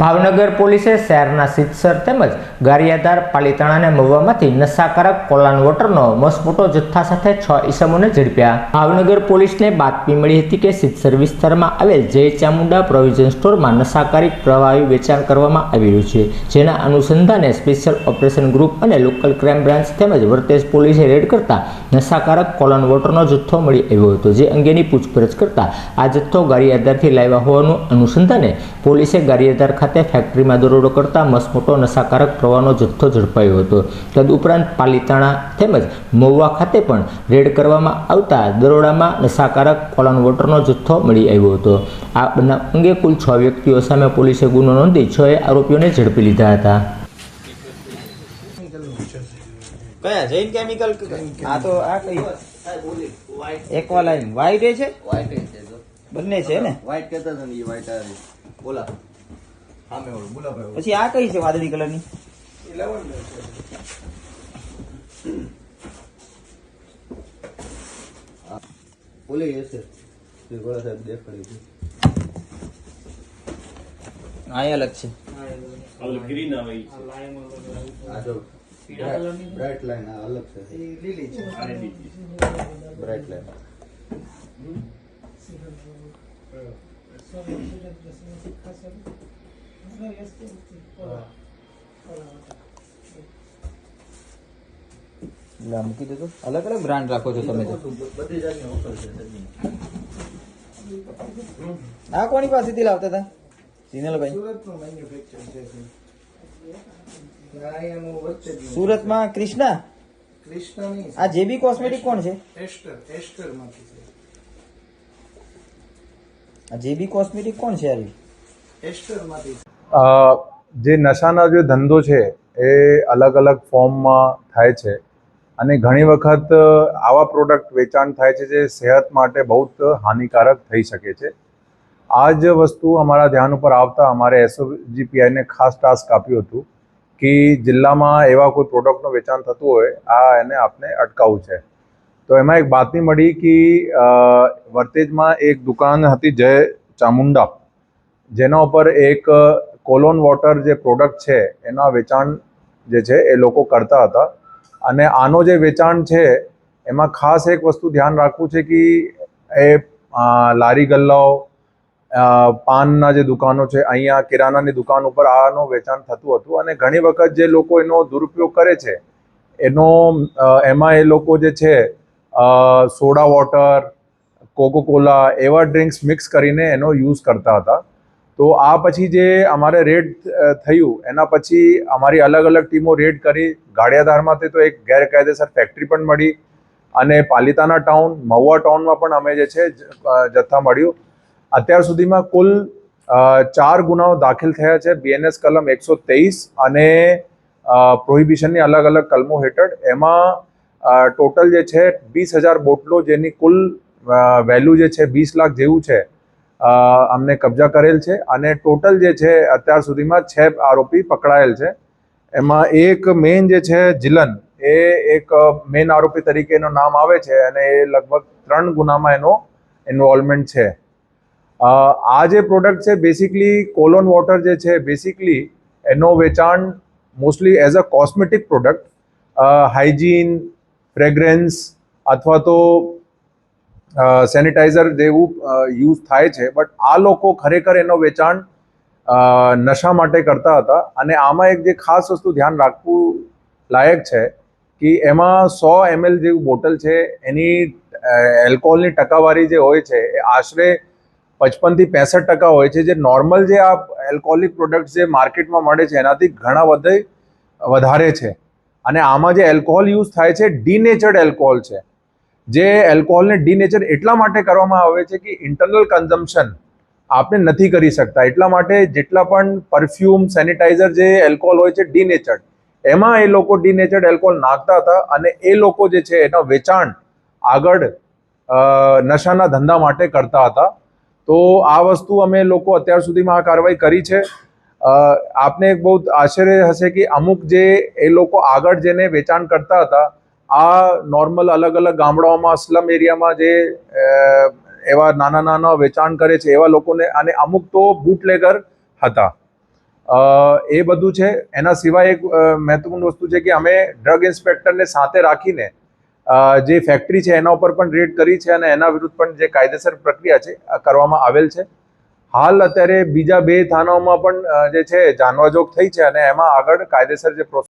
ભાવનગર પોલીસે શહેરના સિત્સર તેમજ ગારિયાધાર પાલીતાણા અને મહુવામાંથી નશાકારક કોલાન વોટરનો મસમોટો જથ્થા સાથે છ ઈસમોને ઝડપ્યા. ભાવનગર પોલીસને બાતમી મળી હતી કે સિત્સર વિસ્તારમાં આવેલ જય ચામુંડા પ્રોવિઝન સ્ટોરમાં નશાકારક પ્રવાહી વેચાણ કરવામાં આવી રહ્યું છે, જેના અનુસંધાને સ્પેશિયલ ઓપરેશન ગ્રુપ અને લોકલ ક્રાઇમ બ્રાન્ચ તેમજ વર્તેજ પોલીસે રેડ કરતા નશાકારક કોલન વોટરનો જથ્થો મળી આવ્યો હતો, જે અંગેની પૂછપરછ કરતા આ જથ્થો ગારિયાધારથી લાવ્યા હોવાનું અનુસંધાને પોલીસે ગારિયાધાર ખાતે ફેક્ટરીમાં દરોડો કરતા મસમોટો નશાકારક પ્રવાહનો જથ્થો ઝડપાયો હતો. તદુપરાંત પાલીતાણા તેમજ મહુવા ખાતે પણ રેડ કરવામાં આવતા દરોડામાં નશાકારક કોલન વોટરનો જથ્થો મળી આવ્યો હતો. આ બનાવ અંગે કુલ છ વ્યક્તિઓ સામે પોલીસે ગુનો નોંધી છ આરોપીઓને ઝડપી લીધા હતા. કયા? જૈન કેમિકલ આ તો આ કઈ? એક્વાલાઇન વ્હાઈટ છે? બંને છે ને? વ્હાઈટ કહેતા હતા ને એ વ્હાઈટ બોલા. સામે બોલા ભાઈ. પછી આ કઈ છે વાદળી કલરની? છે. જે ગોળા સાહેબ દેખાડી છે. આ અલગ છે. આ જો બ્રાઇટ લાઈન આ અલગ છે. બ્રાઇટ લાઈન મૂકી દેતો અલગ અલગ બ્રાન્ડ રાખો છો તમે. આ કોની પાસેથી લાવતા હતા? સિનલભાઈ. સુરતમાં ક્રિષ્ના? ક્રિષ્નાની આ જેબી કોસ્મેટિક કોણ છે? એસ્ટર એસ્ટરમાંથી છે. આ જેબી કોસ્મેટિક કોણ છે જે નશાનો જે ધંધો છે એ અલગ અલગ ફોર્મમાં થાય છે. અને ઘણી વખત આવા પ્રોડક્ટ વેચાણ થાય છે જે સેહત માટે બહુ જ હાનિકારક થઈ શકે છે. આ જ વસ્તુ અમારા ધ્યાન ઉપર આવતા અમારે એસઓજીપીઆઈને ખાસ ટાસ્ક આપ્યું હતું કે જિલ્લામાં એવા કોઈ પ્રોડક્ટનું વેચાણ થતું હોય આ એને આપણે અટકાવવું છે. તો એમાં એક બાતમી મળી કે વર્તેજમાં એક દુકાન હતી જય ચામુંડા. જેના ઉપર એક કોલોન વોટર જે પ્રોડક્ટ છે, એના વેચાણ જે છે, એ લોકો કરતા હતા. અને આનો જે વેચાણ છે, એમાં ખાસ એક વસ્તુ ધ્યાન રાખવું છે કે, એ લારી ગલ્લાઓ પાનના જે દુકાનો છે, અહીંયા કિરાનાની દુકાન ઉપર આનું વેચાણ થતું હતું. અને ઘણી વખત જે લોકો એનો દુરુપયોગ કરે છે, એનો એમાં એ લોકો જે છે સોડા વોટર કોકો કોલા એવા ડ્રિંક્સ મિક્સ કરીને એનો યુઝ કરતા હતા. તો આ પછી જે અમારે રેડ થયું, એના પછી અમારી અલગ અલગ ટીમો રેડ કરી. ગાડિયાધારમાંથી તો એક ગેરકાયદેસર ફેક્ટરી પણ મળી અને પાલિતાના ટાઉન મહુવા ટાઉનમાં પણ અમે જે છે જથ્થા મળ્યું. અત્યાર સુધીમાં કુલ ચાર ગુનાઓ દાખલ થયા છે. બીએનએસ કલમ એકસો તેઈસ અને પ્રોહિબિશનની અલગ અલગ કલમો હેઠળ. એમાં ટોટલ જે છે વીસ હજાર બોટલો જેની કુલ વેલ્યુ જે છે વીસ લાખ જેવું છે અમને કબજા કરેલ છે. અને ટોટલ જે છે અત્યાર સુધીમાં છ આરોપી પકડાયેલ છે. એમાં એક મેઇન જે છે જિલન, એ એક મેઇન આરોપી તરીકે એનું નામ આવે છે અને એ લગભગ ત્રણ ગુનામાં એનો ઇન્વોલ્વમેન્ટ છે. આ જે પ્રોડક્ટ છે બેસિકલી કોલોન વોટર જે છે બેસિકલી એનો વેચાણ mostly as a cosmetic product hygiene fragrance અથવા તો સેનિટાઈઝર જેવું યુઝ થાય છે. બટ આ લોકો ખરેખર એનો વેચાણ નશા માટે કરતા હતા. અને આમાં એક જે ખાસ વસ્તુ ધ્યાન રાખવું લાયક છે કે એમાં સો એમએલ જેવું બોટલ છે. એની એલ્કોહોલની ટકાવારી જે હોય છે, એ આશરે પચપનથી પેંસઠ ટકા હોય છે. જે નોર્મલ જે આ એલ્કોહોલિક પ્રોડક્ટ જે માર્કેટમાં મળે છે, એનાથી ઘણા વધે, વધારે છે. અને આમાં જે એલ્કોહોલ યુઝ થાય છે ડીનેચર્ડ એલ્કોહોલ છે. જે એલ્કોહોલને ડીનેચર એટલા માટે કરવામાં આવે છે કે ઇન્ટરનલ કન્ઝમ્પશન આપણે નથી કરી શકતા. એટલા માટે જેટલા પણ પરફ્યુમ સેનિટાઈઝર જે એલ્કોહોલ હોય છે ડીનેચર્ડ એમાં એ લોકો ડીનેચર્ડ એલ્કોહોલ નાખતા હતા અને એ લોકો જે છે એનો વેચાણ આગળ નશાના ધંધા માટે કરતા હતા. તો આ વસ્તુ અમે લોકો અત્યાર સુધીમાં આ કાર્યવાહી કરી છે. આપને એક બહુ આશ્ચર્ય હશે કે અમુક જે એ લોકો આગળ જેને વેચાણ કરતા હતા, આ નોર્મલ અલગ અલગ ગામડાઓમાં સ્લમ એરિયામાં જે એવા નાના નાના વેચાણ કરે છે, એવા લોકોને અને અમુક તો બૂટલેગર હતા. એ બધું છે, એના સિવાય એક મહત્વપૂર્ણ વસ્તુ છે કે અમે ડ્રગ ઇન્સ્પેક્ટરને સાથે રાખીને જે ફેક્ટરી છે એના ઉપર પણ રેડ કરી છે અને એના વિરુદ્ધ પણ જે કાયદેસર પ્રક્રિયા છે કરવામાં આવેલ છે. હાલ અત્યારે બીજા બે થાનાઓમાં પણ જે છે, જાનવાજોગ થઈ છે અને એમાં આગળ કાયદેસર જે પ્રોસેસ